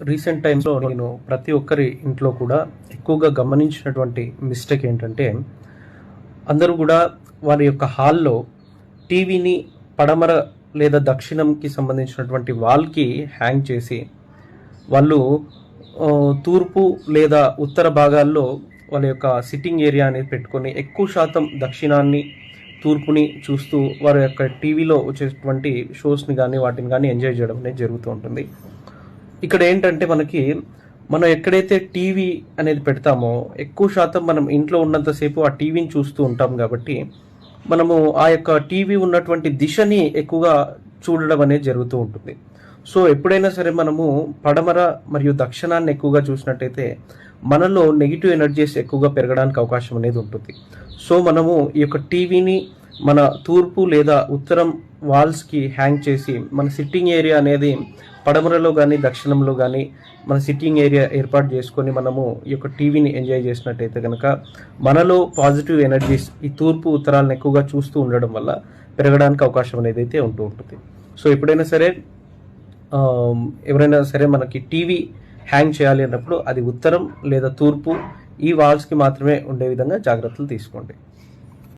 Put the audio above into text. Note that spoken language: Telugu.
రీసెంట్ టైమ్స్లో నేను ప్రతి ఒక్కరి ఇంట్లో కూడా ఎక్కువగా గమనించినటువంటి మిస్టేక్ ఏంటంటే అందరూ కూడా వారి యొక్క హాల్లో టీవీని పడమర లేదా దక్షిణంకి సంబంధించినటువంటి వాల్కి హ్యాంగ్ చేసి వాళ్ళు తూర్పు లేదా ఉత్తర భాగాల్లో వాళ్ళ యొక్క సిట్టింగ్ ఏరియా అనేది పెట్టుకొని ఎక్కువ శాతం దక్షిణాన్ని తూర్పుని చూస్తూ వారి యొక్క టీవీలో వచ్చేటువంటి షోస్ని కానీ వాటిని కానీ ఎంజాయ్ చేయడం అనేది జరుగుతూ ఉంటుంది. ఇక్కడ ఏంటంటే మనకి మనం ఎక్కడైతే టీవీ అనేది పెడతామో ఎక్కువ శాతం మనం ఇంట్లో ఉన్నంతసేపు ఆ టీవీని చూస్తూ ఉంటాం కాబట్టి మనము ఆ యొక్క టీవీ ఉన్నటువంటి దిశని ఎక్కువగా చూడడం అనేది జరుగుతూ ఉంటుంది. సో ఎప్పుడైనా సరే మనము పడమర మరియు దక్షిణాన్ని ఎక్కువగా చూసినట్టయితే మనలో నెగిటివ్ ఎనర్జీస్ ఎక్కువగా పెరగడానికి అవకాశం అనేది ఉంటుంది. సో మనము ఈ యొక్క టీవీని మన తూర్పు లేదా ఉత్తరం వాల్స్కి హ్యాంగ్ చేసి మన సిట్టింగ్ ఏరియా అనేది పడమరలో కానీ దక్షిణంలో కానీ మన సిట్టింగ్ ఏరియా ఏర్పాటు చేసుకొని మనము ఈ యొక్క టీవీని ఎంజాయ్ చేసినట్టయితే కనుక మనలో పాజిటివ్ ఎనర్జీస్ ఈ తూర్పు ఉత్తరాలను ఎక్కువగా చూస్తూ ఉండడం వల్ల పెరగడానికి అవకాశం అనేది అయితే ఉంటూ ఉంటుంది. సో ఎప్పుడైనా సరే ఎవరైనా సరే మనకి టీవీ హ్యాంగ్ చేయాలి అన్నప్పుడు అది ఉత్తరం లేదా తూర్పు ఈ వాల్స్కి మాత్రమే ఉండే విధంగా జాగ్రత్తలు తీసుకోండి.